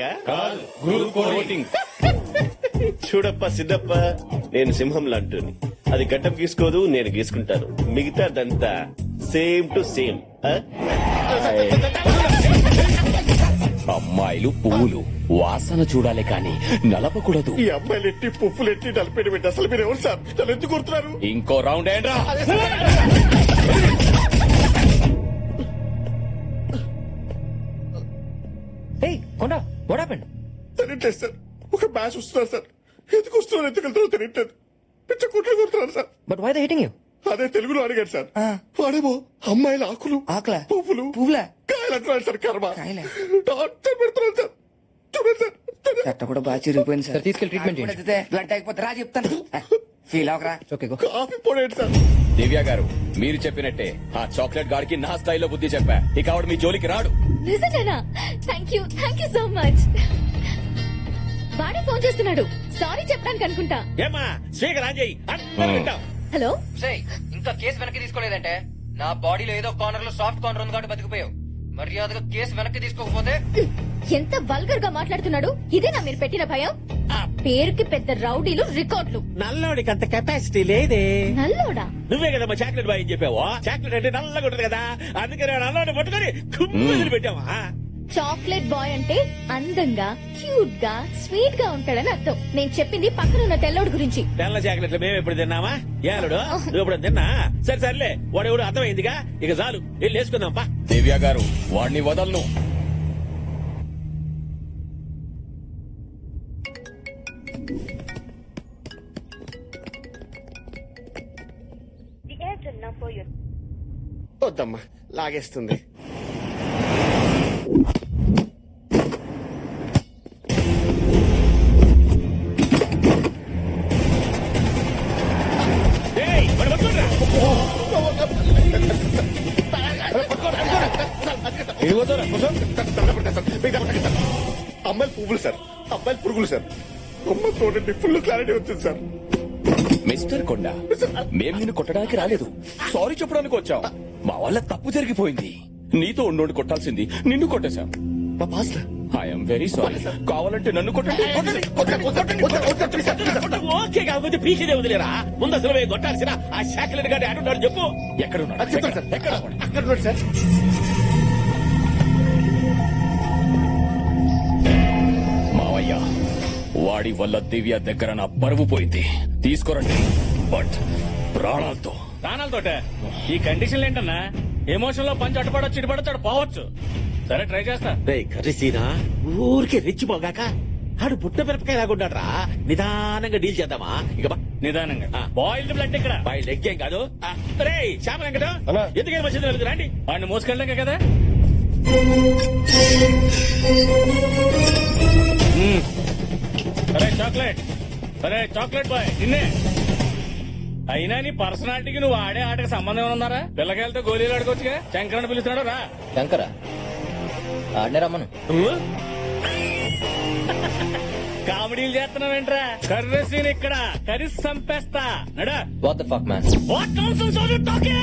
లాగా గ్రూప్ చూడప్ప సిద్ధప్ప నేను సింహం లాంటిని. అది గడ్డం గీసుకోదు నేను గీసుకుంటాను. మిగతాదంతా సేమ్ టు సేమ్ అమ్మాయిలు పువ్వులు వాసన చూడాలి కానీ నలపకూడదు. ఈ అమ్మాయిలు ఎట్టి పువ్వులు ఎట్టి నలిపేటి పెట్టి అసలు మీరు ఎవరు సార్? నన్ను ఎందుకు కొడుతున్నారు? ఇంకో రౌండ్ ఏంట్రా? What happened? తెలియట్లేదు సార్ ఒక మ్యాచ్ వస్తున్నారు సార్ ఎందుకు వస్తున్నారు ఎందుకు వెళ్తారో తెలియట్లేదు పిచ్చ కుట్లు కొడుతున్నారు sir But why they hitting you? అదే తెలుగులో అడిగాడు సార్ వాడేమో అమ్మాయిల ఆకులు ఆకులా? పువ్వులు పువ్వులా? కాయలు అంటున్నాడు సార్ కర్మ? డాక్టర్ పెడుతున్నాడు సార్ చూడండి సార్ కూడా బాగా చిరిగిపోయింది సార్, తీసుకెళ్ళి చేయండి. బ్లడ్ అయిపోతే రా చెప్తాను ఫీల్ అవకరా ఓకే గో కాఫీ పొడేయండి సార్. దివ్య గారు మీరు చెప్పినట్టే ఆ చాక్లెట్ గాడికి నా స్థాయిలో బుద్ధి చెప్పా. ఇక ఆవిడ మీ జోలికి రాడు. Thank you thank you so much వాడే ఫోన్ చేస్తున్నాడు. సారీ చెప్పడానికి అనుకుంటా. ఏమా స్పీకర్ ఆన్ చేయి. వింటాం. హలో? ఇంకా కేసు వెనక్కి తీసుకోలేదంటే నా బాడీలో ఏదో కార్నర్లో సాఫ్ట్ కార్నర్ ఉంది కాబట్టి బతికిపోయావు. మర్యాదగా కేసు వెనక్కి తీసుకోకపోతే? ఎంత వల్గర్గా మాట్లాడుతున్నాడు ఇదేనా మీరు పెట్టిన భయం? ఆ. పేరుకి పెద్ద రౌడీలు రికార్డులు. నల్లోడికి అంత కెపాసిటీ లేదే. నల్లోడా? నువ్వే కదా మా చాక్లెట్ బాయ్ అని చెప్పావా. చాక్లెట్ అంటే నల్లగా ఉంటది కదా. అందుకని ఆ నల్లోడిని పట్టుకొని కుమ్మిది పెట్టావా? చాక్లెట్ బాయ్ అంటే అందంగా క్యూట్గా స్వీట్గా ఉంటాడని అర్థం. నేను చెప్పింది పక్కన ఉన్న తెల్లోడు గురించి. తెల్ల చాక్లెట్లు మేము ఎప్పుడు తిన్నామా? ఏలుడు నువ్వు ఎప్పుడు తిన్నా? సరే సర్లే. వాడు ఎవడు అర్థమైందిగా? ఇక చాలు. వెళ్ళి వేసుకుందాం పా. దివ్య గారు వాడిని వదలను. వద్దమ్మా లాగేస్తుంది. పువ్వులు సార్ అబ్బాయిలు పురుగులు సార్ కొమ్మ చూడండి ఫుల్ క్లారిటీ వచ్చింది సార్ మిస్టర్ కొండ మేము నిన్ను కొట్టడానికి రాలేదు సారీ చెప్పడానికి వచ్చాం మా వల్ల తప్పు జరిగిపోయింది నీతో ఉండి కొట్టాల్సింది నిన్ను కొట్టేశాం మా ఐఎమ్ వెరీ సారీ కావాలంటే నన్ను కొట్టండి కొట్టండి, కొట్టండి. ఓకే కాకపోతే పీకేదే వదిలేరా ముందు అసలు మేము కొట్టాల్సిన ఆ గారి చెప్పు ఎక్కడ ఉన్నాడు ఎక్కడ ఉన్నాడు సార్ మావయ్య వాడి వల్ల దివ్య దగ్గర నా పరువు పోయింది. తీసుకురండి. బట్ ప్రాణాలతో. ప్రాణాలతోటే? ఈ కండిషన్ ఏంటన్నా? ఎమోషన్లో పంచి అటుపడొచ్చు ఇటుపడొచ్చు పోవచ్చు. సరే ట్రై చేస్తా. రే కర్రీసీనా ఊరికే రెచ్చిపోగాక ఆడు పుట్ట మిరపకాయ లాగుండాడ్రా నిదానంగా డీల్ చేద్దామా? ఇక బా. నిదానంగా. ఆ. బాయిల్డ్ బ్లడ్ ఇక్కడ. బాయ్ లెగ్ ఏం కాదు? రే శ్యామ వెంకటం. ఎందుకని వచ్చింది వెళ్తు రండి. వాడిని మోసుకెళ్ళాక కదా? అరే చాక్లెట్. అరే చాక్లెట్ బాయ్ నిన్నే. అయినా నీ పర్సనాలిటీకి నువ్వు ఆడే ఆటకి సంబంధం ఉన్నారా పిల్లకాయలతో గోళీలు ఆడుకోవచ్చుగా? శంకరణ పిలుస్తున్నాడు రా. శంకర? ఆడనే రమ్మను. కామెడీలు చేస్తున్నావేంట్రా? కర్రీ సీన్ ఇక్కడ. కర్రీ సంపేస్తా. Nada. What the fuck man are you talking?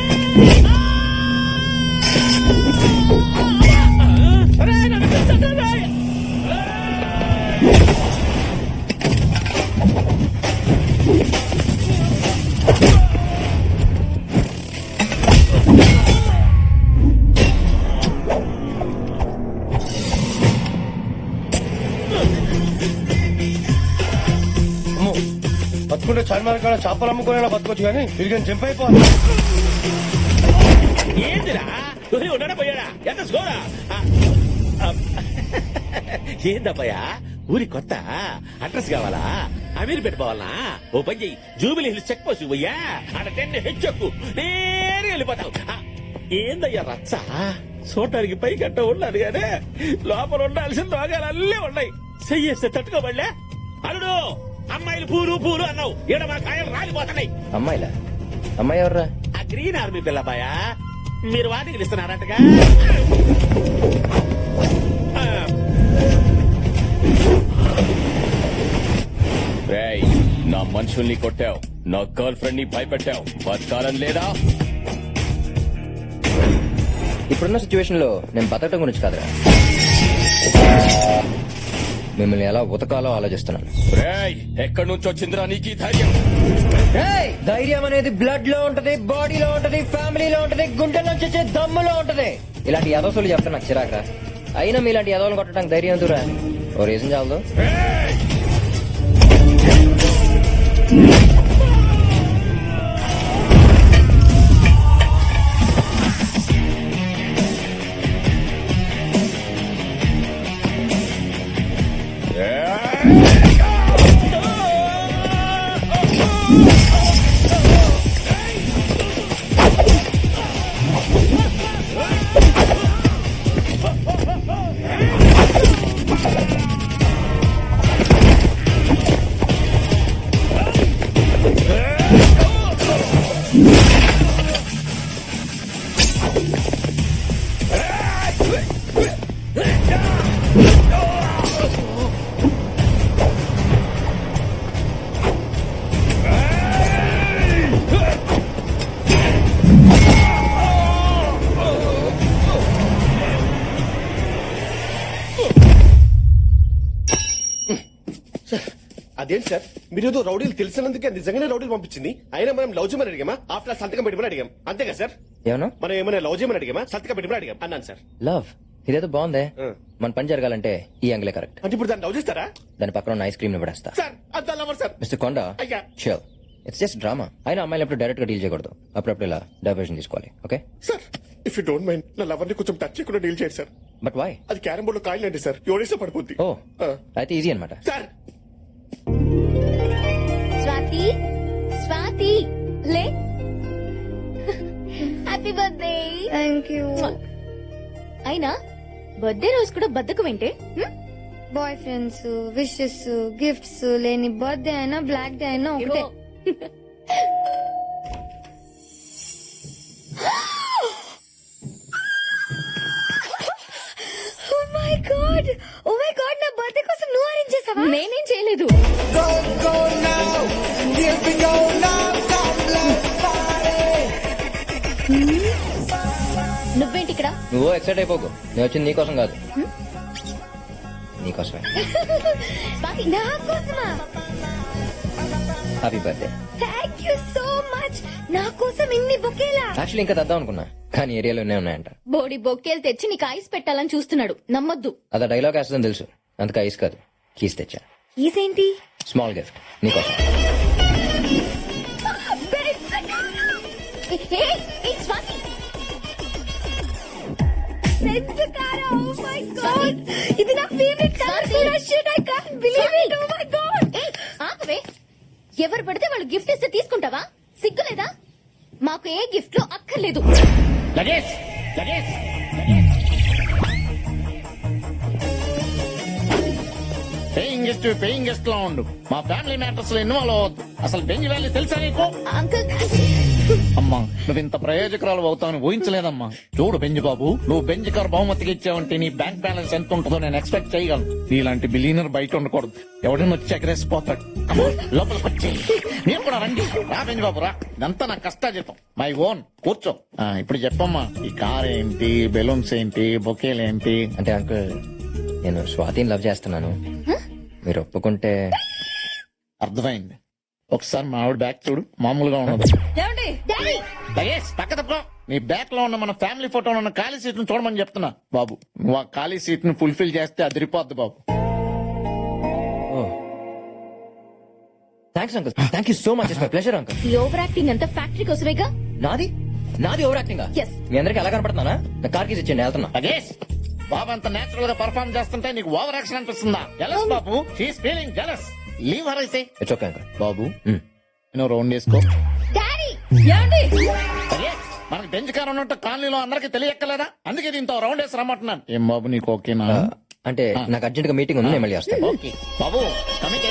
బతుకుంటే చార్మార్ కాడ చేపలు అమ్ముకునే బతకొచ్చు కానీ వీడికి జంప్ అయిపోవాలి ఏందిరా? ఉన్నాడా పోయాడా? ఎంత స్కోరా? ఏందబ్బయ్యా? ఊరి కొత్త? అడ్రస్ కావాలా? అమీర్ పెట్టుకోవాలా ఓ పని చెయ్యి. జూబిలీ హిల్స్ చెక్ పోసి పోయ్యా? అక్కడ టెన్ హెచ్చొక్కు నేరుగా వెళ్ళిపోతావు. ఏందయ్యా రచ్చ? చూడటానికి పై గట్ట ఉండాలి కానీ లోపల ఉండాల్సిన రోగాలు అల్లే ఉన్నాయి. చెయ్యేస్తే తట్టుకోబడలే? అడుడు అమ్మాయిలు పూలు పూలు అన్నావు. ఈడ మా కాయలు రాలిపోతున్నాయి. అమ్మాయిలా? అమ్మాయి ఎవర్రా? ఆ గ్రీన్ ఆర్మీ పిల్లబాయా? మీరు వాటికి ఇస్తున్నారంటగా? రేయ్ నా మనుషుల్ని కొట్టావు. నా గర్ల్ ఫ్రెండ్ని భయపెట్టావు. బతకాలని లేదా? ఇప్పుడున్న సిచ్యువేషన్లో నేను బతకడం గురించి కాదురా. మిమ్మల్ని ఎలా ఉతకాలో ఆలోచిస్తున్నాను. ఎక్కడి నుంచి వచ్చిందిరా నీకు ధైర్యం! ధైర్యం అనేది బ్లడ్లో ఉంటది బాడీలో ఉంటది ఫ్యామిలీలో ఉంటది గుండెల్లో వచ్చే దమ్ములో ఉంటది. ఇలాంటి యదవసులు చెప్తే నాకు చిరాకరా అయినా మీలాంటి యదవలు కొట్టడానికి ధైర్యం ఎందుకురా ఓ రీజన్ చాలదు. అదేంటి సార్? మీరు ఏదో రౌడీలు తెలిసినందుకే నిజంగానే రౌడీలు పంపించింది. అయినా మనం లవ్ చేయమని అడిగామా? ఆఫ్టర్ సంతకం పెట్టమని అడిగాం. అంతేగా సార్? ఏమన్నా? మనం ఏమైనా లవ్ చేయమని అడిగామా? సంతకం పెట్టమని అడిగాం. అన్నాను సార్. లవ్? ఇదేదో బాగుందే. మన పని జరగాలంటే ఈ యాంగిలే కరెక్ట్. అంటే ఇప్పుడు దాన్ని లవ్ చేస్తారా? దాని పక్కన ఉన్న ఐస్ క్రీమ్ని పడేస్తా. సార్ అంత లవర్ సార్. మిస్టర్ కొండ అయ్యా. షూర్ ఇట్స్ జస్ట్ డ్రామా అయినా అమ్మాయిలు ఎప్పుడు డైరెక్ట్గా డీల్ చేయకూడదు. అప్పుడప్పుడు ఇలా డైవర్షన్ తీసుకోవాలి okay sir if you don't mind నా లవర్ని కొంచెం టచ్ చేయకుండా డీల్ చేయండి సార్. బట్ వై అది క్యారం బోర్డు కాయలు అంటే సార్ ఎవరేస్తే పడిపోద్ది. ఓ. అయితే ఈజీ అనమాట సార్ స్వాతి స్వాతి లే. హ్యాపీ బర్త్డే థ్యాంక్ యూ అయినా బర్త్డే రోజు కూడా బద్దకు వింటే? బాయ్ ఫ్రెండ్స్ విషెస్ గిఫ్ట్స్ లేని బర్త్డే అయినా బ్లాక్ డే అయినా ఒకటే. నువ్వు ఎక్సైట్ అయిపోకు. నేను వచ్చింది నీకోసం కాదు. నీకోసమే స్వాతి నా కోసమా? Happy birthday thank you so much నా కోసం ఇన్ని బొకేలా? యాక్చువల్లీ ఇంకా తెద్దాం అనుకున్నా కానీ ఏరియాలో ఉన్నాయంట. బోడి బొక్కేలు తెచ్చి నీకు ఐస్ పెట్టాలని చూస్తున్నాడు. నమ్మొద్దు. అదా డైలాగ్ వేస్తుందని తెలుసు. అందుకే ఐస్ కాదు కీస్ తెచ్చా. ఇదేంటి స్మాల్ గిఫ్ట్ నీకోసం ఏ, ఏ, స్వాతి! Oh my god! ఇది నా ఫేవరెట్ కలర్ కూడా shit I can't believe it oh my god ఏ, ఆపవే ఎవరు పడితే వాళ్ళు గిఫ్ట్ ఇస్తే తీసుకుంటావా? సిగ్గులేదా? మాకు ఏ గిఫ్ట్లో అక్కర్లేదు. Luggage luggage guest paying guest లా ఉండు. మా ఫ్యామిలీ మ్యాటర్స్లో ఇన్వాల్వ్ అవ్వద్దు. అసలు బెంజ్ వ్యాలీ తెలుసా నీకు? అంకుల్ అమ్మా నువ్వు ఇంత ప్రయోజకురాలు అవుతావని ఊహించలేదమ్మా. చూడు బెంజ్ బాబు నువ్వు బెంజ్ కార్ బహుమతికి ఇచ్చావంటే నీ బ్యాంక్ బ్యాలెన్స్ ఎంత ఉంటుందో నేను ఎక్స్పెక్ట్ చేయగలను. నీలాంటి బిలీనర్ బయట ఉండకూడదు. ఎవడైనా వచ్చి ఎగరేసిపోతాడు. లోపలికి వచ్చి మీరు కూడా రండి. రా బెంజ్ బాబు రా. ఇదంతా నా కష్టాజీతం మై ఓన్ కూర్చో. ఆ, ఇప్పుడు చెప్పమ్మా. ఈ కార్ ఏంటి బెలూన్స్ ఏంటి బొకేలు ఏంటి? అంటే అంకుల్ నేను స్వాతిని లవ్ చేస్తున్నాను. మీరు ఒప్పుకుంటే అర్థమైంది. ఒకసారి మా ఆవిడ బ్యాక్ చూడు మామూలుగా ఉన్నది డాడీ! దయేష్ పక్క తప్పుకో. నీ బ్యాక్లో ఉన్న మన ఫ్యామిలీ ఫోటో ఉన్న ఖాళీ సీట్ను చూడమని చెప్తున్నా. బాబు నువ్వు ఆ ఖాళీ సీట్ను ఫుల్ఫిల్ చేస్తే అదిరిపోద్ది బాబు. Thanks uncle thank you so much it's my pleasure uncle ఈ ఓవర్ యాక్టింగ్ అంతా ఫ్యాక్టరీ కోసమేగా? నాది? నాది ఓవర్ యాక్టింగ్? Yes. మీ అందరికి ఎలా కనపడుతున్నానా? నా కార్ కీస్ ఇచ్చేయండి వెళ్తున్నా. దయేష్! బాబు అంత నేచురల్గా పర్ఫార్మ్ చేస్తుంటే నీకు ఓవర్ యాక్షన్ అనిపిస్తుందా? జలస్ బాబు? She's feeling jealous leave her అయితే ఇట్స్ ఓకే అంకుల్ బాబు నువ్వు రౌండ్ వేసుకో. డాడీ మనకి బెంచ్ కార్ ఉన్నట్టు కాలనీలో అందరికి తెలియక్కలేదా అందుకే దీంతో రౌండ్ వేసి రమ్మంటున్నాను. ఏం బాబు నీకు ఓకేనా? అంటే నాకు అర్జెంట్గా మీటింగ్ ఉంది నేను మళ్ళీ వస్తాను. ఓకే. బాబు కమిటీ